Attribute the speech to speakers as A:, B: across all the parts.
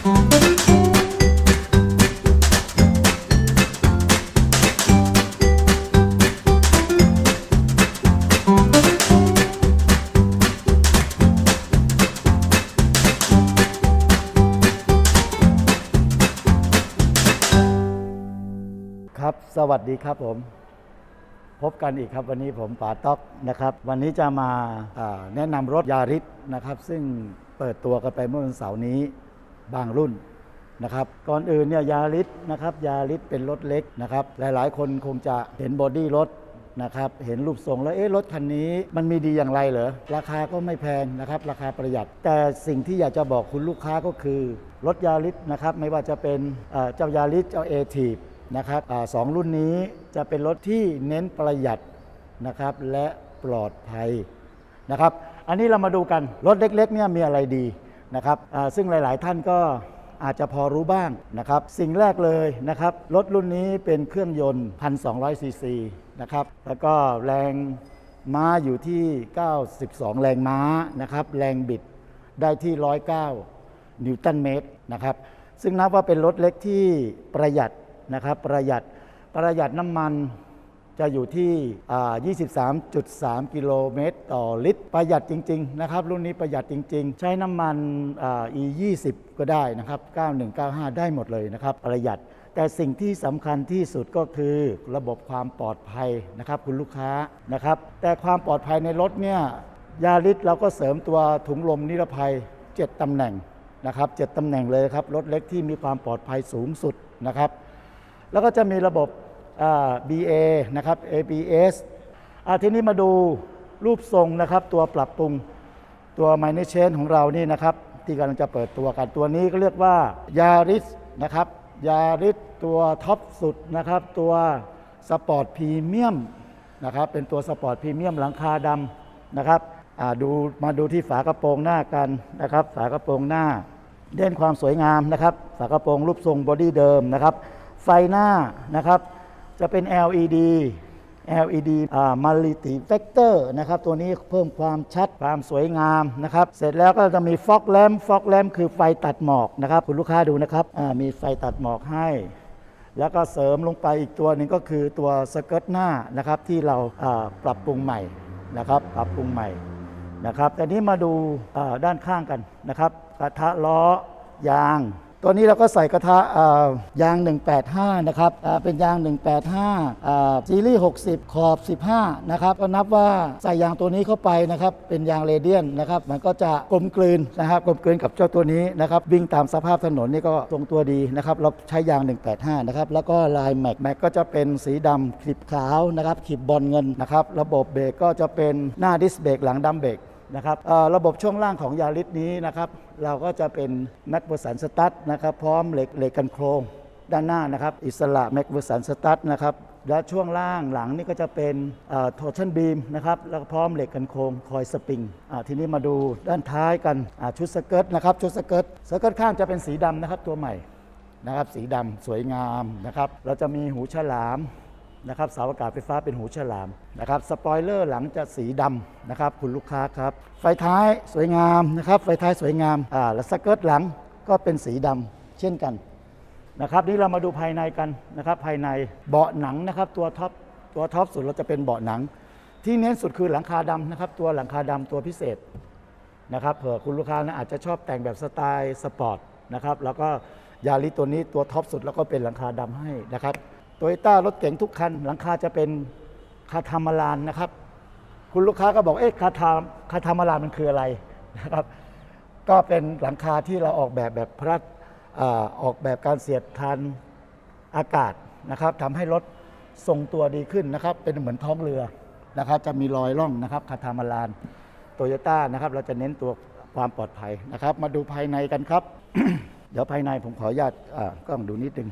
A: ครับ สวัสดีครับผม พบกันอีกครับวันนี้ผมป๋าต๊อกนะครับ วันนี้จะมาอ่าแนะนำรถยาริสนะครับ ซึ่งเปิดตัวกันไปเมื่อวันเสาร์นี้ บางรุ่นนะครับก่อนอื่นเนี่ยยาริสนะครับยาริสเป็นรถเล็กนะครับหลายๆ คนคงจะเห็นบอดี้รถนะครับเห็นรูปทรงแล้วเอ๊ะรถคันนี้มันมีดีอย่างไรเหรอราคาก็ไม่แพงนะครับราคาประหยัด แต่สิ่งที่อยากจะบอกคุณลูกค้าก็คือ รถยาริสนะครับไม่ว่าจะเป็นเจ้ายาริสเจ้าเอทีฟนะครับอสองรุ่นนี้จะเป็นรถที่เน้นประหยัดนะครับและปลอดภัยนะครับอันนี้เรามาดูกันรถเล็กๆเนี่ยมีอะไรดี นะครับซึ่งหลาย ๆ ท่านก็อาจจะพอรู้บ้างนะครับ สิ่งแรกเลยนะครับ รถรุ่นนี้เป็นเครื่องยนต์ 1,200 ซีซีนะครับ แล้วก็แรงม้าอยู่ที่ 92 แรงม้านะครับ แรงบิดได้ที่ 109 นิวตันเมตรนะครับ ซึ่งนับว่าเป็นรถเล็กที่ประหยัดนะครับ ประหยัดประหยัดน้ำมัน จะอยู่ที่ 23.3 กิโลเมตรต่อลิตร ประหยัดจริง ๆ นะครับ รุ่นนี้ประหยัดจริง ๆ ใช้น้ำมัน E 20 ก็ได้นะครับ 9195 ได้หมดเลยนะครับ ประหยัด แต่สิ่งที่สำคัญที่สุดก็คือระบบความปลอดภัยนะครับ คุณลูกค้านะครับ แต่ความปลอดภัยในรถเนี่ยยาริสเราก็เสริมตัวถุงลมนิรภัย 7ตำแหน่งนะครับ7ตำแหน่งเลยครับ รถเล็กที่มีความปลอดภัยสูงสุดนะครับ แล้วก็จะมีระบบ BA นะครับ ABS อาทีนี้มาดูรูปทรงนะครับ ตัวปรับปรุงตัว m i n เชนของเรานี่นะครับ ที่กำลังจะเปิดตัวกันตัวนี้ก็เรียกว่ายาริสนะครับยาริสตัวท็อปสุดนะครับ ตัวสปอร์ตพรีเมียมนะครับ เป็นตัวสปอร์ตพรีเมียมหลังคาดำนะครับดูมาดูที่ฝากระโปรงหน้ากันนะครับ ฝากระโปรงหน้า เด่นความสวยงามนะครับ ฝากระโปรงรูปทรงบอดี้เดิมนะครับ ไฟหน้านะครับ จะเป็น LED LED อ่า Multi Factor นะครับ ตัวนี้เพิ่มความชัดความสวยงามนะครับ เสร็จแล้วก็จะมีฟอกแลมฟอกแลมคือไฟตัดหมอกนะครับ คุณลูกค้าดูนะครับมีไฟตัดหมอกให้ แล้วก็เสริมลงไปอีกตัวหนึ่งก็คือตัวสเกิร์ตหน้านะครับ ที่เราาปรับปรุงใหม่นะครับ ปรับปรุงใหม่นะครับแต่นี้มาดูด้านข้างกันนะครับกระทะล้อยาง ตัวนี้เราก็ใส่กระทะยาง 185 นะครับเป็นยาง 185 ซีรีส์ 60 ขอบ 15 นะครับก็นับว่าใส่ยางตัวนี้เข้าไปนะครับ เป็นยางเรเดียนนะครับ มันก็จะกลมกลืนนะครับกลมกลืนกับเจ้าตัวนี้นะครับ วิ่งตามสภาพถนนนี่ก็ทรงตัวดีนะครับ เราใช้ยาง 185 นะครับ แล้วก็ลายแม็กแม็กก็จะเป็นสีดำขีบขาวนะครับขีบบอลเงินนะครับ ระบบเบรกก็จะเป็นหน้าดิสเบรกหลังดัมเบรก นะครับระบบช่วงล่างของยาริสนี้นะครับเราก็จะเป็นแม็กเวอร์สันสตั๊ดนะครับพร้อมเหล็กเหล็กกันโครงด้านหน้านะครับอิสระแม็กเวอร์สันสตั๊ดนะครับและช่วงล่างหลังนี่ก็จะเป็นโทชันบีมนะครับแล้วพร้อมเหล็กกันโครงคอยสปริงทีนี้มาดูด้านท้ายกันชุดสเกิร์ตนะครับชุดสเกิร์ตสเกิร์ตข้างจะเป็นสีดำนะครับตัวใหม่นะครับสีดำสวยงามนะครับเราจะมีหูฉลาม นะครับเสาอากาศไฟฟ้าเป็นหูฉลามนะครับสปอยเลอร์หลังจะสีดำนะครับคุณลูกค้าครับ ไฟท้ายสวยงามนะครับไฟท้ายสวยงามอ่าและสเกิร์ตหลังก็เป็นสีดำเช่นกันนะครับนี่เรามาดูภายในกันนะครับภายในเบาะหนังนะครับตัวท็อปตัวท็อปสุดเราจะเป็นเบาะหนัง ที่เน้นสุดคือหลังคาดำนะครับตัวหลังคาดำตัวพิเศษนะครับเผื่อคุณลูกค้านะอาจจะชอบแต่งแบบสไตล์สปอร์ตนะครับแล้วก็ยาริตัวนี้ตัวท็อปสุดแล้วก็เป็นหลังคาดำให้นะครับ โตโยต้ารถเก๋งทุกคัน หลังคาจะเป็นคาทามาลานนะครับ คุณลูกค้าก็บอกเอ๊ะคาทาคาทามาลานมันคืออะไรนะครับ ก็เป็นหลังคาที่เราออกแบบแบบพระราชอ่าออกแบบการเสียดทานอากาศนะครับทำให้รถทรงตัวดีขึ้นนะครับ เป็นเหมือนท้องเรือนะครับ จะมีรอยร่องนะครับคาทามาลานโตโยต้านะครับ เราจะเน้นตัวความปลอดภัยนะครับ มาดูภายในกันครับ เดี๋ยวภายในผมขออนุญาตอ่ากล้องดูนิดนึง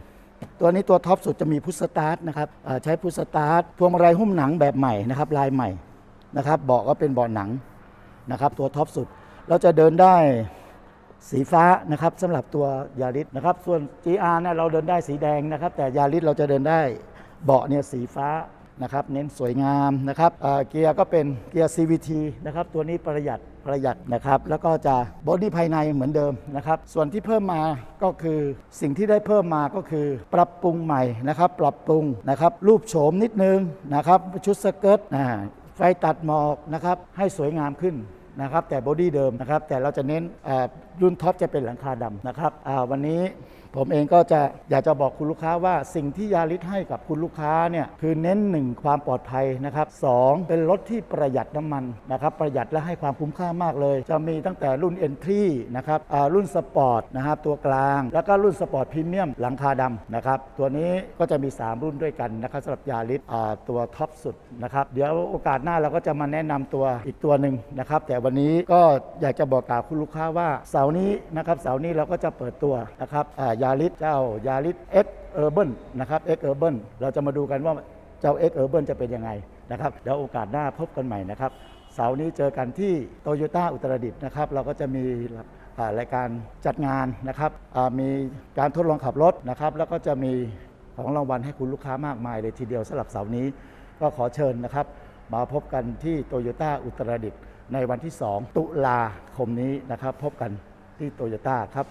A: ตัวนี้ตัวท็อปสุดจะมีพุชสตาร์ทนะครับใช้พุชสตาร์ทพวงมาลัยหุ้มหนังแบบใหม่นะครับลายใหม่นะครับเบาะก็เป็นเบาะหนังนะครับ ตัวท็อปสุดเราจะเดินได้สีฟ้านะครับสำหรับตัวยาริสนะครับ ส่วน GR เนี่ยเราเดินได้สีแดงนะครับ แต่ยาริสเราจะเดินได้เบาะเนี่ยสีฟ้า นะครับเน้นสวยงามนะครับเเกียร์ก็เป็นเกียร์ CVT นะครับตัวนี้ประหยัดประหยัดนะครับแล้วก็จะบอดี้ภายในเหมือนเดิมนะครับส่วนที่เพิ่มมาก็คือสิ่งที่ได้เพิ่มมาก็คือ ปรับปรุงใหม่นะครับปรับปรุงนะครับรูปโฉมนิดนึงนะครับชุดสเกิร์ตไฟตัดหมอกนะครับให้สวยงามขึ้นนะครับแต่บอดี้เดิมนะครับแต่เราจะเน้นรุ่นท็อปจะเป็นหลังคาดำนะครับวันนี้ ผมเองก็จะอยากจะบอกคุณลูกค้าว่าสิ่งที่ยาริสให้กับคุณลูกค้าเนี่ยคือเน้นหนึ่งความปลอดภัยนะครับสองเป็นรถที่ประหยัดน้ำมันนะครับประหยัดและให้ความคุ้มค่ามากเลย จะมีตั้งแต่รุ่น Entry นะครับรุ่นสปอร์ตนะครับตัวกลาง แล้วก็รุ่นสปอร์ตพรีเมียมหลังคาดำนะครับตัวนี้ก็จะมี 3 รุ่นด้วยกันนะครับสำหรับยาริสตัวท็อปสุดนะครับเดี๋ยวโอกาสหน้าเราก็จะมาแนะนำตัวอีกตัวหนึ่งนะครับแต่วันนี้ก็อยากจะบอกกล่าวคุณลูกค้าว่าเสาร์นี้นะครับเสาร์นี้เราก็จะเปิดตัวนะครับยาาริสเจ้ายาริส X Urban นะครับ X Urban เบิราจะมาดูกันว่าเจ้า X Urban จะเป็นยังไงนะครับเดี๋ยวโอกาสหน้าพบกันใหม่นะครับเสาร์นี้เจอกันที่โตโยต้าอุตรดิตถ์นะครับเราก็จะมีรายการจัดงานนะครับมีการทดลองขับรถนะครับ แล้วก็จะมีของรางวัลให้คุณลูกค้ามากมายเลยทีเดียวสำหรับเสาร์นี้ ก็ขอเชิญนะครับ มาพบกันที่โตโยต้าอุตรดิตถ์ในวันที่ 2 ตุลาคมนี้นะครับ พบกันที่โตโยต้าครับ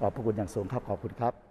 A: ขอบพระคุณอย่างสูงครับขอบคุณครับ